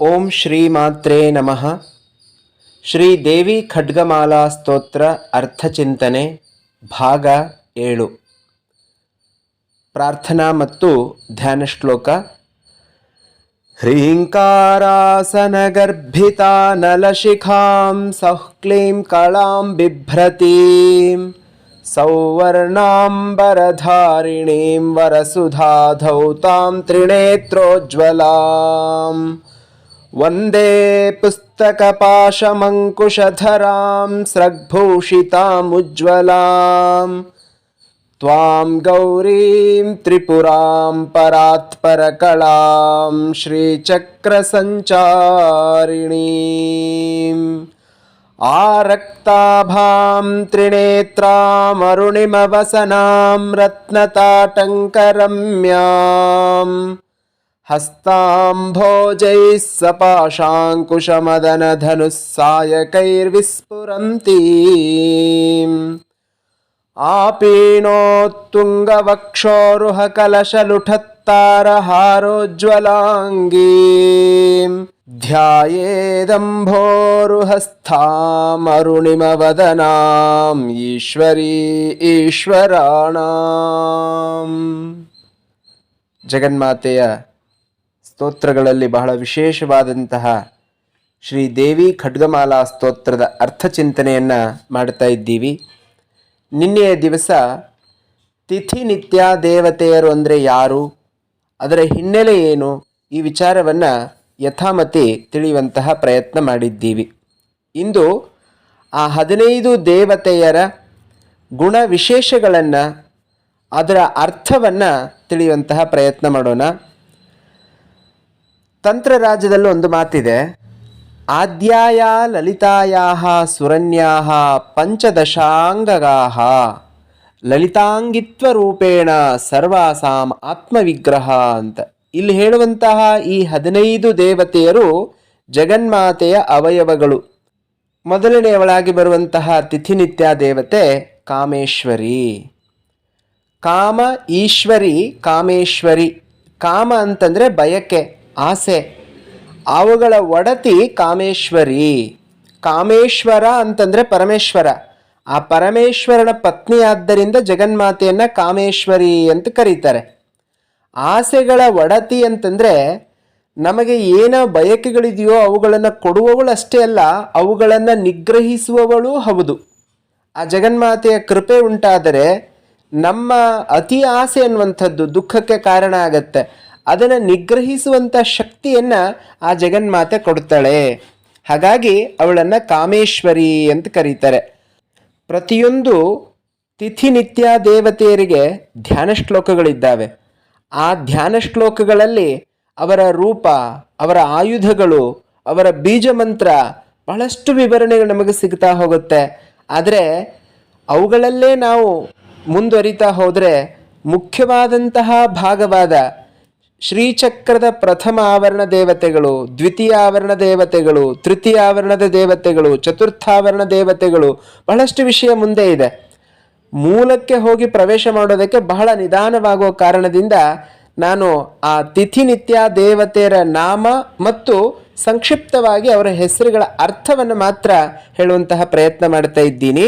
ಓಂ ಶ್ರೀ ಮಾತ್ರೇ ನಮಃ. ಶ್ರೀ ದೇವಿ ಖಡ್ಗಮಾಲಾ ಸ್ತೋತ್ರ ಅರ್ಥಚಿಂತನೆ ಭಾಗ ಏಳು. ಪ್ರಾರ್ಥನಾ ಮತ್ತು ಧ್ಯಾನ ಶ್ಲೋಕ. ಹ್ರೀಂಕಾರಾಸನಗರ್ಭಿತಾ ನಲಶಿಖಾಂ ಸೌಕ್ಲೀಂ ಕಳಾಂ ಬಿಭ್ರತೀಂ ಸೌವರ್ಣಾಂಬರಧಾರಿಣೀಂ ವರಸುಧಾ ಧೌತಾಂ ತ್ರಿಣೇತ್ರೋಜ್ವಲಾಂ वन्दे पुस्तकपाशमङ्कुशधरां स्रग्भूषितामुज्ज्वलाम्। त्वां गौरीं त्रिपुरां परात्परकलां श्रीचक्रसञ्चारिणीम्। आरक्ताभां त्रिनेत्रामरुणिमवसनां रत्नताटङ्करम्याम् हस्ताम्भोजैः सपाशाङ्कुशमदनधनुः सायकैर्विस्फुरन्तीम् आपीणोत्तुङ्गवक्षोरुहकलशलुठत्तारहारोज्ज्वलाङ्गीम् ध्यायेदम्भोरुहस्थामरुणिमवदनाम् ಈಶ್ವರೀ ಈಶ್ವರಾಣಾಂ ಜಗನ್ಮಾತೆಯ ಸ್ತೋತ್ರಗಳಲ್ಲಿ ಬಹಳ ವಿಶೇಷವಾದಂತಹ ಶ್ರೀ ದೇವಿ ಖಡ್ಗಮಾಲಾ ಸ್ತೋತ್ರದ ಅರ್ಥ ಚಿಂತನೆಯನ್ನು ಮಾಡ್ತಾ ಇದ್ದೀವಿ. ನಿನ್ನೆಯ ದಿವಸ ತಿಥಿ ನಿತ್ಯ ದೇವತೆಯರು ಅಂದರೆ ಯಾರು, ಅದರ ಹಿನ್ನೆಲೆ ಏನು, ಈ ವಿಚಾರವನ್ನು ಯಥಾಮತಿ ತಿಳಿಯುವಂತಹ ಪ್ರಯತ್ನ ಮಾಡಿದ್ದೀವಿ. ಇಂದು ಆ ಹದಿನೈದು ದೇವತೆಯರ ಗುಣ ವಿಶೇಷಗಳನ್ನು, ಅದರ ಅರ್ಥವನ್ನು ತಿಳಿಯುವಂತಹ ಪ್ರಯತ್ನ ಮಾಡೋಣ. ತಂತ್ರರಾಜ್ಯದಲ್ಲೂ ಒಂದು ಮಾತಿದೆ. ಆದ್ಯಾಯ ಲಲಿತಾಯಾ ಸುರನ್ಯಾ ಪಂಚದಶಾಂಗಗಾ ಲಲಿತಾಂಗಿತ್ವರೂಪೇಣ ಸರ್ವಾಸಾಂ ಆತ್ಮವಿಗ್ರಹ ಅಂತ. ಇಲ್ಲಿ ಹೇಳುವಂತಹ ಈ ಹದಿನೈದು ದೇವತೆಯರು ಜಗನ್ಮಾತೆಯ ಅವಯವಗಳು. ಮೊದಲನೆಯವಳಾಗಿ ಬರುವಂತಹ ತಿಥಿನಿತ್ಯ ದೇವತೆ ಕಾಮೇಶ್ವರಿ. ಕಾಮ ಈಶ್ವರಿ ಕಾಮೇಶ್ವರಿ. ಕಾಮ ಅಂತಂದರೆ ಬಯಕೆ. ಆಸೆ. ಅವುಗಳ ಒಡತಿ ಕಾಮೇಶ್ವರಿ. ಕಾಮೇಶ್ವರ ಅಂತಂದರೆ ಪರಮೇಶ್ವರ. ಆ ಪರಮೇಶ್ವರನ ಪತ್ನಿಯಾದ್ದರಿಂದ ಜಗನ್ಮಾತೆಯನ್ನು ಕಾಮೇಶ್ವರಿ ಅಂತ ಕರೀತಾರೆ. ಆಸೆಗಳ ಒಡತಿ ಅಂತಂದರೆ ನಮಗೆ ಏನೋ ಬಯಕೆಗಳಿದೆಯೋ ಅವುಗಳನ್ನು ಕೊಡುವವಳು ಅಷ್ಟೇ ಅಲ್ಲ, ಅವುಗಳನ್ನು ನಿಗ್ರಹಿಸುವವಳು ಹೌದು. ಆ ಜಗನ್ಮಾತೆಯ ಕೃಪೆ ಉಂಟಾದರೆ ನಮ್ಮ ಅತಿ ಆಸೆ ಅನ್ನುವಂಥದ್ದು ದುಃಖಕ್ಕೆ ಕಾರಣ ಆಗತ್ತೆ. ಅದನ್ನು ನಿಗ್ರಹಿಸುವಂಥ ಶಕ್ತಿಯನ್ನು ಆ ಜಗನ್ಮಾತೆ ಕೊಡ್ತಾಳೆ. ಹಾಗಾಗಿ ಅವಳನ್ನು ಕಾಮೇಶ್ವರಿ ಅಂತ ಕರೀತಾರೆ. ಪ್ರತಿಯೊಂದು ತಿಥಿನಿತ್ಯ ದೇವತೆಯರಿಗೆ ಧ್ಯಾನ ಶ್ಲೋಕಗಳಿದ್ದಾವೆ. ಆ ಧ್ಯಾನ ಶ್ಲೋಕಗಳಲ್ಲಿ ಅವರ ರೂಪ, ಅವರ ಆಯುಧಗಳು, ಅವರ ಬೀಜ ಮಂತ್ರ ಬಹಳಷ್ಟು ವಿವರಣೆಗಳು ನಮಗೆ ಸಿಗ್ತಾ ಹೋಗುತ್ತೆ. ಆದರೆ ಅವುಗಳಲ್ಲೇ ನಾವು ಮುಂದುವರಿತಾ ಹೋದರೆ ಮುಖ್ಯವಾದಂತಹ ಭಾಗವಾದ ಶ್ರೀಚಕ್ರದ ಪ್ರಥಮ ಆವರಣ ದೇವತೆಗಳು, ದ್ವಿತೀಯ ಆವರಣ ದೇವತೆಗಳು, ತೃತೀಯ ಆವರಣದ ದೇವತೆಗಳು ಚತುರ್ಥಾವರಣ ದೇವತೆಗಳು ಬಹಳಷ್ಟು ವಿಷಯ ಮುಂದೆ ಇದೆ. ಮೂಲಕ್ಕೆ ಹೋಗಿ ಪ್ರವೇಶ ಮಾಡೋದಕ್ಕೆ ಬಹಳ ನಿಧಾನವಾಗುವ ಕಾರಣದಿಂದ ನಾನು ಆ ತಿಥಿ ನಿತ್ಯ ದೇವತೆಯರ ನಾಮ ಮತ್ತು ಸಂಕ್ಷಿಪ್ತವಾಗಿ ಅವರ ಹೆಸರುಗಳ ಅರ್ಥವನ್ನು ಮಾತ್ರ ಹೇಳುವಂತಹ ಪ್ರಯತ್ನ ಮಾಡ್ತಾ ಇದ್ದೀನಿ.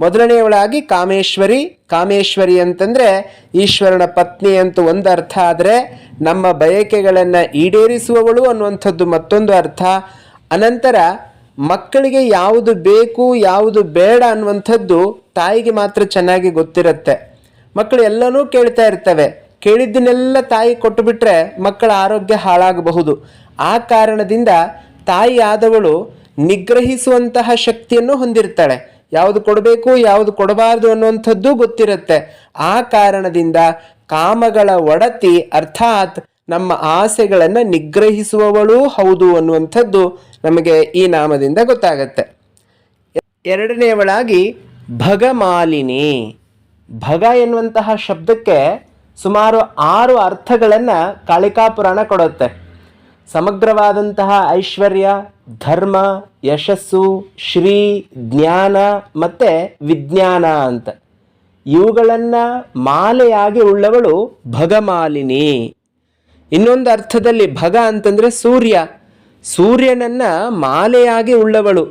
ಮೊದಲನೆಯವಳಾಗಿ ಕಾಮೇಶ್ವರಿ. ಕಾಮೇಶ್ವರಿ ಅಂತಂದರೆ ಈಶ್ವರನ ಪತ್ನಿ ಅಂತ ಒಂದು ಅರ್ಥ ಆದರೆ ನಮ್ಮ ಬಯಕೆಗಳನ್ನು ಈಡೇರಿಸುವವಳು ಅನ್ನುವಂಥದ್ದು ಮತ್ತೊಂದು ಅರ್ಥ. ಅನಂತರ ಮಕ್ಕಳಿಗೆ ಯಾವುದು ಬೇಕು, ಯಾವುದು ಬೇಡ ಅನ್ನುವಂಥದ್ದು ತಾಯಿಗೆ ಮಾತ್ರ ಚೆನ್ನಾಗಿ ಗೊತ್ತಿರುತ್ತೆ. ಮಕ್ಕಳು ಎಲ್ಲನೂ ಕೇಳ್ತಾ ಇರ್ತವೆ. ಕೇಳಿದ್ದನ್ನೆಲ್ಲ ತಾಯಿ ಕೊಟ್ಟುಬಿಟ್ರೆ ಮಕ್ಕಳ ಆರೋಗ್ಯ ಹಾಳಾಗಬಹುದು. ಆ ಕಾರಣದಿಂದ ತಾಯಿ ಆದವಳು ನಿಗ್ರಹಿಸುವಂತಹ ಶಕ್ತಿಯನ್ನು ಹೊಂದಿರ್ತಾಳೆ. ಯಾವುದು ಕೊಡಬೇಕು, ಯಾವುದು ಕೊಡಬಾರದು ಅನ್ನುವಂಥದ್ದು ಗೊತ್ತಿರುತ್ತೆ. ಆ ಕಾರಣದಿಂದ ಕಾಮಗಳ ಒಡತಿ ಅರ್ಥಾತ್ ನಮ್ಮ ಆಸೆಗಳನ್ನು ನಿಗ್ರಹಿಸುವವಳೂ ಹೌದು ಅನ್ನುವಂಥದ್ದು ನಮಗೆ ಈ ನಾಮದಿಂದ ಗೊತ್ತಾಗತ್ತೆ. ಎರಡನೆಯವಳಾಗಿ ಭಗಮಾಲಿನಿ. ಭಗ ಎನ್ನುವಂತಹ ಶಬ್ದಕ್ಕೆ ಸುಮಾರು ಆರು ಅರ್ಥಗಳನ್ನು ಕಾಳಿಕಾ ಪುರಾಣ ಕೊಡುತ್ತೆ. ಸಮಗ್ರವಾದಂತಹ ಐಶ್ವರ್ಯ, ಧರ್ಮ, ಯಶಸ್ಸು, ಶ್ರೀ, ಜ್ಞಾನ ಮತ್ತು ವಿಜ್ಞಾನ ಅಂತ. ಇವುಗಳನ್ನು ಮಾಲೆಯಾಗಿ ಉಳ್ಳವಳು ಭಗಮಾಲಿನಿ. ಇನ್ನೊಂದು ಅರ್ಥದಲ್ಲಿ ಭಗ ಅಂತಂದರೆ ಸೂರ್ಯ. ಸೂರ್ಯನನ್ನ ಮಾಲೆಯಾಗಿ ಉಳ್ಳವಳು.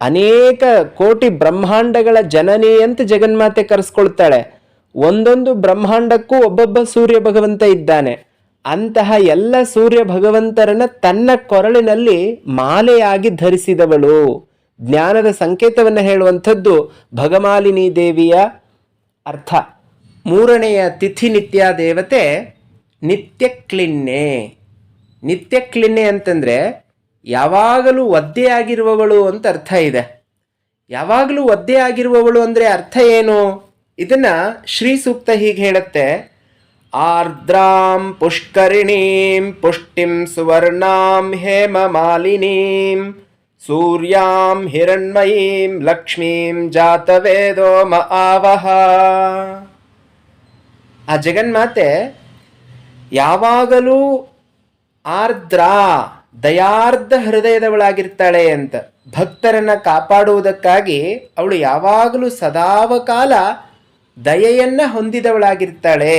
ಅನೇಕ ಕೋಟಿ ಬ್ರಹ್ಮಾಂಡಗಳ ಜನನಿ ಅಂತ ಜಗನ್ಮಾತೆ ಕರೆಸ್ಕೊಳ್ತಾಳೆ. ಒಂದೊಂದು ಬ್ರಹ್ಮಾಂಡಕ್ಕೂ ಒಬ್ಬೊಬ್ಬ ಸೂರ್ಯ ಭಗವಂತ ಇದ್ದಾನೆ. ಅಂತಹ ಎಲ್ಲ ಸೂರ್ಯ ಭಗವಂತರನ್ನ ತನ್ನ ಕೊರಳಿನಲ್ಲಿ ಮಾಲೆಯಾಗಿ ಧರಿಸಿದವಳು. ಜ್ಞಾನದ ಸಂಕೇತವನ್ನು ಹೇಳುವಂಥದ್ದು ಭಗಮಾಲಿನಿ ದೇವಿಯ ಅರ್ಥ. ಮೂರನೆಯ ತಿಥಿ ನಿತ್ಯ ದೇವತೆ ನಿತ್ಯ ಕ್ಲಿನ್ನೆ ನಿತ್ಯ ಕ್ಲಿನ್ನೆ ಅಂತಂದರೆ ಯಾವಾಗಲೂ ಒದ್ದೆಯಾಗಿರುವವಳು ಅಂತ ಅರ್ಥ ಇದೆ. ಯಾವಾಗಲೂ ಒದ್ದೆಯಾಗಿರುವವಳು ಅಂದರೆ ಅರ್ಥ ಏನು? ಇದನ್ನ ಶ್ರೀ ಸೂಕ್ತ ಹೀಗೆ ಹೇಳುತ್ತೆ. ಆರ್ದ್ರಾಂ ಪುಷ್ಕರಿಣೀಂ ಪುಷ್ಟಿಂ ಸುವರ್ಣಾಂ ಹೇಮ ಮಾಲಿನೀಂ ಸೂರ್ಯಾಂ ಹಿರಣ್ಮಯೀಂ ಲಕ್ಷ್ಮೀಂ ಜಾತವೇದೋ ಮ ಆವಹ ಆ ಜಗನ್ಮಾತೆ ಯಾವಾಗಲೂ ಆರ್ದ್ರ ದಯಾರ್ಧ ಹೃದಯದವಳಾಗಿರ್ತಾಳೆ ಅಂತ ಭಕ್ತರನ್ನು ಕಾಪಾಡುವುದಕ್ಕಾಗಿ ಅವಳು ಯಾವಾಗಲೂ ಸದಾವಕಾಲ ದಯೆಯನ್ನ ಹೊಂದಿದವಳಾಗಿರ್ತಾಳೆ.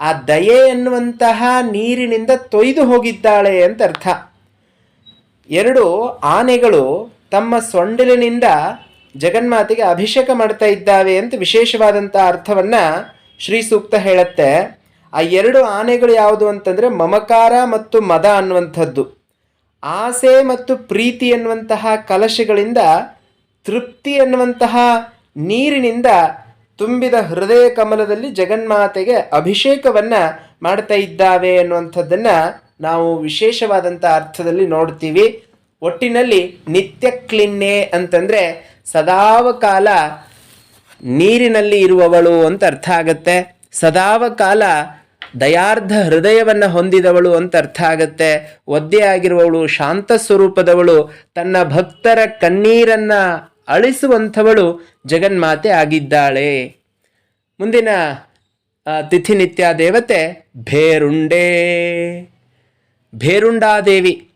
ಆ ದಯೆ ಎನ್ನುವಂತಹ ನೀರಿನಿಂದ ತೊಯ್ದು ಹೋಗಿದ್ದಾಳೆ ಅಂತ ಅರ್ಥ. ಎರಡು ಆನೆಗಳು ತಮ್ಮ ಸೊಂಡಿಲಿನಿಂದ ಜಗನ್ಮಾತೆಗೆ ಅಭಿಷೇಕ ಮಾಡ್ತಾ ಇದ್ದಾವೆ ಅಂತ ವಿಶೇಷವಾದಂಥ ಅರ್ಥವನ್ನ ಶ್ರೀ ಸೂಕ್ತ ಹೇಳುತ್ತೆ. ಆ ಎರಡು ಆನೆಗಳು ಯಾವುದು ಅಂತಂದ್ರೆ ಮಮಕಾರ ಮತ್ತು ಮದ ಅನ್ನುವಂಥದ್ದು. ಆಸೆ ಮತ್ತು ಪ್ರೀತಿ ಎನ್ನುವಂತಹ ಕಲಶಗಳಿಂದ ತೃಪ್ತಿ ಎನ್ನುವಂತಹ ನೀರಿನಿಂದ ತುಂಬಿದ ಹೃದಯ ಕಮಲದಲ್ಲಿ ಜಗನ್ಮಾತೆಗೆ ಅಭಿಷೇಕವನ್ನ ಮಾಡ್ತಾ ಇದ್ದಾವೆ ಅನ್ನುವಂಥದ್ದನ್ನ ನಾವು ವಿಶೇಷವಾದಂಥ ಅರ್ಥದಲ್ಲಿ ನೋಡ್ತೀವಿ. ಒಟ್ಟಿನಲ್ಲಿ ನಿತ್ಯ ಕ್ಲಿನ್ನೆ ಅಂತಂದ್ರೆ ಸದಾವ ಕಾಲ ನೀರಿನಲ್ಲಿ ಇರುವವಳು ಅಂತ ಅರ್ಥ ಆಗತ್ತೆ. ಸದಾವ ಕಾಲ ದಯಾರ್ಧ ಹೃದಯವನ್ನು ಹೊಂದಿದವಳು ಅಂತ ಅರ್ಥ ಆಗತ್ತೆ. ಒದ್ದೆ ಆಗಿರುವವಳು ಶಾಂತ ಸ್ವರೂಪದವಳು. ತನ್ನ ಭಕ್ತರ ಕಣ್ಣೀರನ್ನ ಅಳಿಸುವಂಥವಳು ಜಗನ್ಮಾತೆ ಆಗಿದ್ದಾಳೆ. ಮುಂದಿನ ತಿಥಿನಿತ್ಯ ತಿಥಿ ನಿತ್ಯ ದೇವತೆ ಭೇರುಂಡೇ. ಭೇರುಂಡಾದೇವಿ.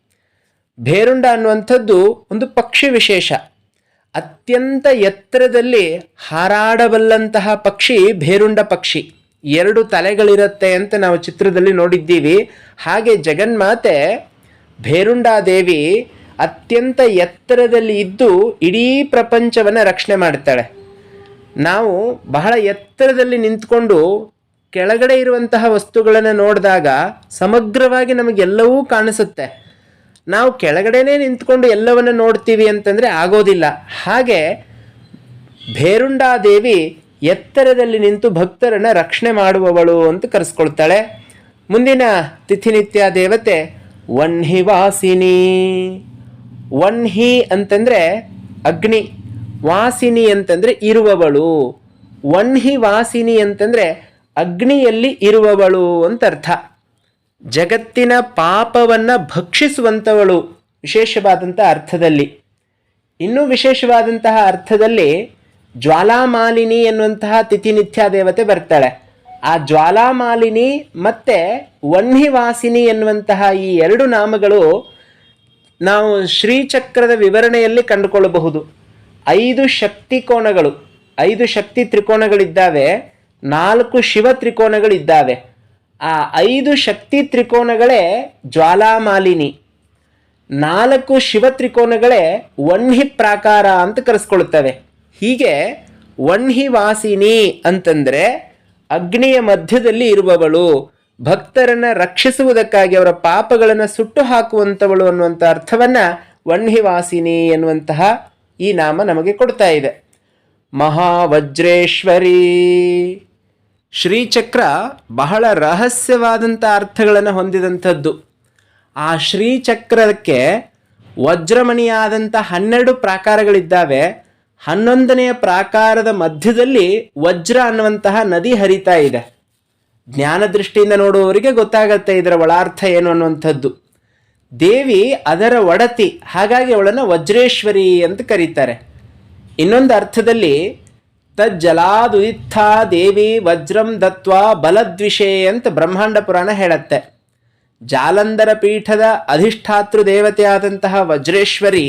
ಭೇರುಂಡ ಅನ್ನುವಂಥದ್ದು ಒಂದು ಪಕ್ಷಿ ವಿಶೇಷ. ಅತ್ಯಂತ ಎತ್ತರದಲ್ಲಿ ಹಾರಾಡಬಲ್ಲಂತಹ ಪಕ್ಷಿ ಭೇರುಂಡ ಪಕ್ಷಿ. ಎರಡು ತಲೆಗಳಿರುತ್ತೆ ಅಂತ ನಾವು ಚಿತ್ರದಲ್ಲಿ ನೋಡಿದ್ದೀವಿ. ಹಾಗೆ ಜಗನ್ಮಾತೆ ಭೇರುಂಡಾದೇವಿ ಅತ್ಯಂತ ಎತ್ತರದಲ್ಲಿ ಇದ್ದು ಇಡೀ ಪ್ರಪಂಚವನ್ನು ರಕ್ಷಣೆ ಮಾಡ್ತಾಳೆ. ನಾವು ಬಹಳ ಎತ್ತರದಲ್ಲಿ ನಿಂತ್ಕೊಂಡು ಕೆಳಗಡೆ ಇರುವಂತಹ ವಸ್ತುಗಳನ್ನು ನೋಡಿದಾಗ ಸಮಗ್ರವಾಗಿ ನಮಗೆಲ್ಲವೂ ಕಾಣಿಸುತ್ತೆ. ನಾವು ಕೆಳಗಡೆನೇ ನಿಂತ್ಕೊಂಡು ಎಲ್ಲವನ್ನು ನೋಡ್ತೀವಿ ಅಂತಂದರೆ ಆಗೋದಿಲ್ಲ. ಹಾಗೆ ಭೇರುಂಡಾದೇವಿ ಎತ್ತರದಲ್ಲಿ ನಿಂತು ಭಕ್ತರನ್ನ ರಕ್ಷಣೆ ಮಾಡುವವಳು ಅಂತ ಕರೆಸ್ಕೊಳ್ತಾಳೆ. ಮುಂದಿನ ತಿಥಿನಿತ್ಯ ದೇವತೆ ವನ್ಹಿವಾಸಿನಿ ವನ್ಹಿ ಅಂತಂದ್ರೆ ಅಗ್ನಿ, ವಾಸಿನಿ ಅಂತಂದ್ರೆ ಇರುವವಳು. ವನ್ಹಿ ವಾಸಿನಿ ಅಂತಂದ್ರೆ ಅಗ್ನಿಯಲ್ಲಿ ಇರುವವಳು ಅಂತ ಅರ್ಥ. ಜಗತ್ತಿನ ಪಾಪವನ್ನ ಭಕ್ಷಿಸುವಂಥವಳು ವಿಶೇಷವಾದಂಥ ಅರ್ಥದಲ್ಲಿ. ಇನ್ನೂ ವಿಶೇಷವಾದಂತಹ ಅರ್ಥದಲ್ಲಿ ಜ್ವಾಲಾಮಾಲಿನಿ ಎನ್ನುವಂತಹ ತಿಥಿನಿತ್ಯ ದೇವತೆ ಬರ್ತಾಳೆ. ಆ ಜ್ವಾಲಾಮಾಲಿನಿ ಮತ್ತೆ ವನ್ಹಿವಾಸಿನಿ ಎನ್ನುವಂತಹ ಈ ಎರಡು ನಾಮಗಳು ನಾವು ಶ್ರೀಚಕ್ರದ ವಿವರಣೆಯಲ್ಲಿ ಕಂಡುಕೊಳ್ಳಬಹುದು. ಐದು ಶಕ್ತಿ ಕೋನಗಳು ಐದು ಶಕ್ತಿ ತ್ರಿಕೋನಗಳಿದ್ದಾವೆ ನಾಲ್ಕು ಶಿವ ತ್ರಿಕೋನಗಳಿದ್ದಾವೆ ಆ ಐದು ಶಕ್ತಿ ತ್ರಿಕೋನಗಳೇ ಜ್ವಾಲಾಮಾಲಿನಿ. ನಾಲ್ಕು ಶಿವ ತ್ರಿಕೋನಗಳೇ ವನ್ಹಿ ಪ್ರಾಕಾರ ಅಂತ ಕರೆಸ್ಕೊಳ್ತವೆ ಹೀಗೆ ವನ್ಹಿ ವಾಸಿನಿ ಅಂತಂದರೆ ಅಗ್ನಿಯ ಮಧ್ಯದಲ್ಲಿ ಇರುವವಳು. ಭಕ್ತರನ್ನ ರಕ್ಷಿಸುವುದಕ್ಕಾಗಿ ಅವರ ಪಾಪಗಳನ್ನು ಸುಟ್ಟು ಹಾಕುವಂಥವಳು ಅನ್ನುವಂಥ ಅರ್ಥವನ್ನ ವನ್ಹಿವಾಸಿನಿ ಎನ್ನುವಂತಹ ಈ ನಾಮ ನಮಗೆ ಕೊಡ್ತಾ ಇದೆ. ಮಹಾವಜ್ರೇಶ್ವರಿ. ಶ್ರೀಚಕ್ರ ಬಹಳ ರಹಸ್ಯವಾದಂಥ ಅರ್ಥಗಳನ್ನು ಹೊಂದಿದಂಥದ್ದು. ಆ ಶ್ರೀಚಕ್ರಕ್ಕೆ ವಜ್ರಮಣಿಯಾದಂಥ ಹನ್ನೆರಡು ಪ್ರಾಕಾರಗಳಿದ್ದಾವೆ. ಹನ್ನೊಂದನೆಯ ಪ್ರಾಕಾರದ ಮಧ್ಯದಲ್ಲಿ ವಜ್ರ ಅನ್ನುವಂತಹ ನದಿ ಹರಿತಾ ಇದೆ. ಜ್ಞಾನ ದೃಷ್ಟಿಯಿಂದ ನೋಡುವವರಿಗೆ ಗೊತ್ತಾಗತ್ತೆ ಇದರ ಒಳಾರ್ಥ ಏನು ಅನ್ನುವಂಥದ್ದು. ದೇವಿ ಅದರ ಒಡತಿ, ಹಾಗಾಗಿ ಅವಳನ್ನು ವಜ್ರೇಶ್ವರಿ ಅಂತ ಕರೀತಾರೆ. ಇನ್ನೊಂದು ಅರ್ಥದಲ್ಲಿ ತಜ್ಜಲಾದುಯಿತ್ಥ ದೇವಿ ವಜ್ರಂ ದತ್ವಾ ಬಲದ್ವಿಷೇ ಅಂತ ಬ್ರಹ್ಮಾಂಡ ಪುರಾಣ ಹೇಳತ್ತೆ. ಜಾಲಂಧರ ಪೀಠದ ಅಧಿಷ್ಠಾತೃ ದೇವತೆ ಆದಂತಹ ವಜ್ರೇಶ್ವರಿ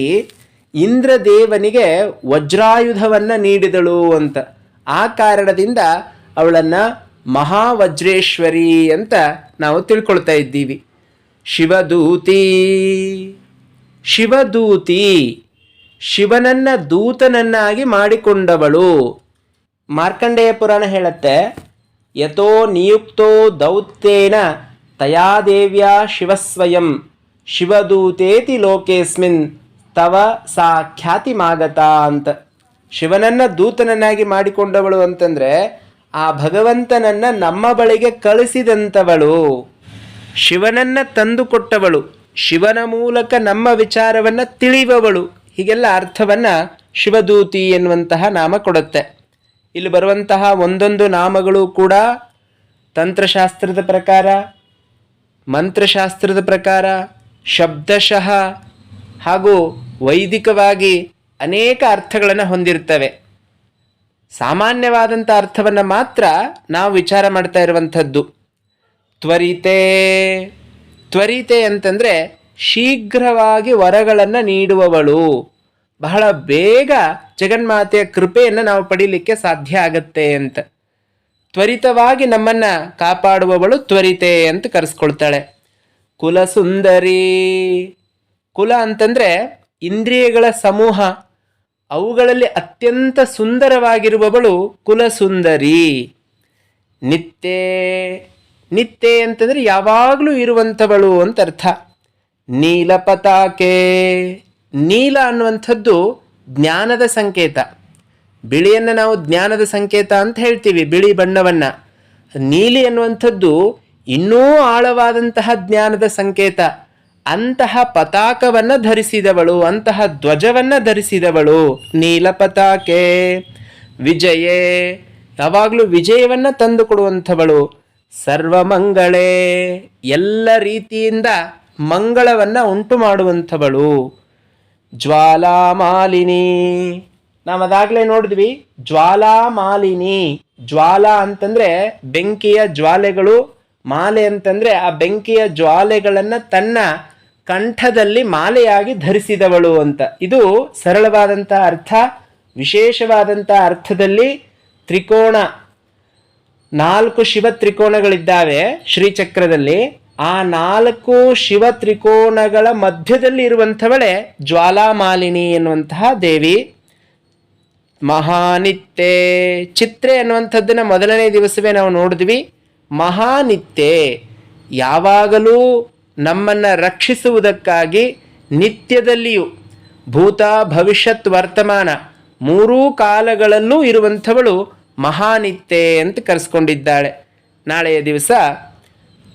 ಇಂದ್ರದೇವನಿಗೆ ವಜ್ರಾಯುಧವನ್ನು ನೀಡಿದಳು ಅಂತ. ಆ ಕಾರಣದಿಂದ ಅವಳನ್ನ ಮಹಾವಜ್ರೇಶ್ವರಿ ಅಂತ ನಾವು ತಿಳ್ಕೊಳ್ತಾ ಇದ್ದೀವಿ. ಶಿವದೂತಿ ಶಿವದೂತಿ, ಶಿವನನ್ನ ದೂತನನ್ನಾಗಿ ಮಾಡಿಕೊಂಡವಳು. ಮಾರ್ಕಂಡೇಯ ಪುರಾಣ ಹೇಳುತ್ತೆ, ಯಥೋ ನಿಯುಕ್ತೋ ದೌತ್ಯೇನ ತಯಾ ದೇವ್ಯಾ ಶಿವಸ್ವಯಂ, ಶಿವದೂತೇತಿ ಲೋಕೇಸ್ಮಿನ್, ತವ ಸಾ ಖ್ಯಾತಿ ಮಾಗತ ಅಂತ. ಶಿವನನ್ನ ದೂತನನ್ನಾಗಿ ಮಾಡಿಕೊಂಡವಳು ಅಂತಂದ್ರೆ ಆ ಭಗವಂತನನ್ನ ನಮ್ಮ ಬಳಿಗೆ ಕಳಿಸಿದಂಥವಳು. ಶಿವನನ್ನ ತಂದುಕೊಟ್ಟವಳು. ಶಿವನ ಮೂಲಕ ನಮ್ಮ ವಿಚಾರವನ್ನ ತಿಳಿಯುವವಳು ಹೀಗೆಲ್ಲ ಅರ್ಥವನ್ನ ಶಿವದೂತಿ ಎನ್ನುವಂತಹ ನಾಮ ಕೊಡುತ್ತೆ. ಇಲ್ಲಿ ಬರುವಂತಹ ಒಂದೊಂದು ನಾಮಗಳು ಕೂಡ ತಂತ್ರಶಾಸ್ತ್ರದ ಪ್ರಕಾರ, ಮಂತ್ರಶಾಸ್ತ್ರದ ಪ್ರಕಾರ, ಶಬ್ದಶಃ ಹಾಗೂ ವೈದಿಕವಾಗಿ ಅನೇಕ ಅರ್ಥಗಳನ್ನು ಹೊಂದಿರ್ತವೆ ಸಾಮಾನ್ಯವಾದಂಥ ಅರ್ಥವನ್ನು ಮಾತ್ರ ನಾವು ವಿಚಾರ ಮಾಡ್ತಾ ಇರುವಂಥದ್ದು. ತ್ವರಿತೆ ತ್ವರಿತೆ ಅಂತಂದರೆ ಶೀಘ್ರವಾಗಿ ವರಗಳನ್ನು ನೀಡುವವಳು. ಬಹಳ ಬೇಗ ಜಗನ್ಮಾತೆಯ ಕೃಪೆಯನ್ನು ನಾವು ಪಡೀಲಿಕ್ಕೆ ಸಾಧ್ಯ ಆಗತ್ತೆ ಅಂತ. ತ್ವರಿತವಾಗಿ ನಮ್ಮನ್ನು ಕಾಪಾಡುವವಳು ತ್ವರಿತೆ ಅಂತ ಕರೆಸ್ಕೊಳ್ತಾಳೆ. ಕುಲಸುಂದರಿ. ಕುಲ ಅಂತಂದರೆ ಇಂದ್ರಿಯಗಳ ಸಮೂಹ. ಅವುಗಳಲ್ಲಿ ಅತ್ಯಂತ ಸುಂದರವಾಗಿರುವವಳು ಕುಲಸುಂದರಿ. ನಿತ್ಯೆ ನಿತ್ಯೆ ಅಂತಂದರೆ ಯಾವಾಗಲೂ ಇರುವಂಥವಳು ಅಂತ ಅರ್ಥ. ನೀಲ ಪತಾಕೆ. ನೀಲ ಅನ್ನುವಂಥದ್ದು ಜ್ಞಾನದ ಸಂಕೇತ. ಬಿಳಿಯನ್ನು ನಾವು ಜ್ಞಾನದ ಸಂಕೇತ ಅಂತ ಹೇಳ್ತೀವಿ, ಬಿಳಿ ಬಣ್ಣವನ್ನು. ನೀಲಿ ಅನ್ನುವಂಥದ್ದು ಇನ್ನೂ ಆಳವಾದಂತಹ ಜ್ಞಾನದ ಸಂಕೇತ. ಅಂತಹ ಪತಾಕವನ್ನು ಧರಿಸಿದವಳು, ಅಂತಹ ಧ್ವಜವನ್ನು ಧರಿಸಿದವಳು ನೀಲ ಪತಾಕೆ. ವಿಜಯೇ, ಯಾವಾಗಲೂ ವಿಜಯವನ್ನು ತಂದು ಕೊಡುವಂಥವಳು ಸರ್ವಮಂಗಳೇ. ಎಲ್ಲ ರೀತಿಯಿಂದ ಮಂಗಳವನ್ನು ಉಂಟು ಮಾಡುವಂಥವಳು ಜ್ವಾಲಾಮಾಲಿನಿ. ನಾವು ಅದಾಗಲೇ ನೋಡಿದ್ವಿ, ಜ್ವಾಲಾಮಾಲಿನಿ. ಜ್ವಾಲ ಅಂತಂದರೆ ಬೆಂಕಿಯ ಜ್ವಾಲೆಗಳು, ಮಾಲೆ ಅಂತಂದರೆ ಆ ಬೆಂಕಿಯ ಜ್ವಾಲೆಗಳನ್ನು ತನ್ನ ಕಂಠದಲ್ಲಿ ಮಾಲೆಯಾಗಿ ಧರಿಸಿದವಳು ಅಂತ. ಇದು ಸರಳವಾದಂಥ ಅರ್ಥ ವಿಶೇಷವಾದಂಥ ಅರ್ಥದಲ್ಲಿ ತ್ರಿಕೋಣ, ನಾಲ್ಕು ಶಿವ ತ್ರಿಕೋಣಗಳಿದ್ದಾವೆ ಶ್ರೀಚಕ್ರದಲ್ಲಿ. ಆ ನಾಲ್ಕು ಶಿವ ತ್ರಿಕೋಣಗಳ ಮಧ್ಯದಲ್ಲಿ ಇರುವಂಥವಳೆ ಜ್ವಾಲಾಮಾಲಿನಿ ಎನ್ನುವಂತಹ ದೇವಿ. ಮಹಾನಿತ್ಯೆ. ಚಿತ್ರೆ ಅನ್ನುವಂಥದ್ದನ್ನ ಮೊದಲನೇ ದಿವಸವೇ ನಾವು ನೋಡಿದ್ವಿ. ಮಹಾನಿತ್ಯೆ. ಯಾವಾಗಲೂ ನಮ್ಮನ್ನು ರಕ್ಷಿಸುವುದಕ್ಕಾಗಿ ನಿತ್ಯದಲ್ಲಿಯೂ ಭೂತ, ಭವಿಷ್ಯತ್, ವರ್ತಮಾನ ಮೂರೂ ಕಾಲಗಳಲ್ಲೂ ಇರುವಂಥವಳು ಮಹಾನಿತ್ಯೆ ಅಂತ ಕರೆಸ್ಕೊಂಡಿದ್ದಾಳೆ. ನಾಳೆಯ ದಿವಸ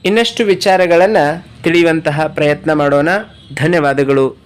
ಇನ್ನಷ್ಟು ವಿಚಾರಗಳನ್ನು ತಿಳಿಯುವಂತಹ ಪ್ರಯತ್ನ ಮಾಡೋಣ. ಧನ್ಯವಾದಗಳು.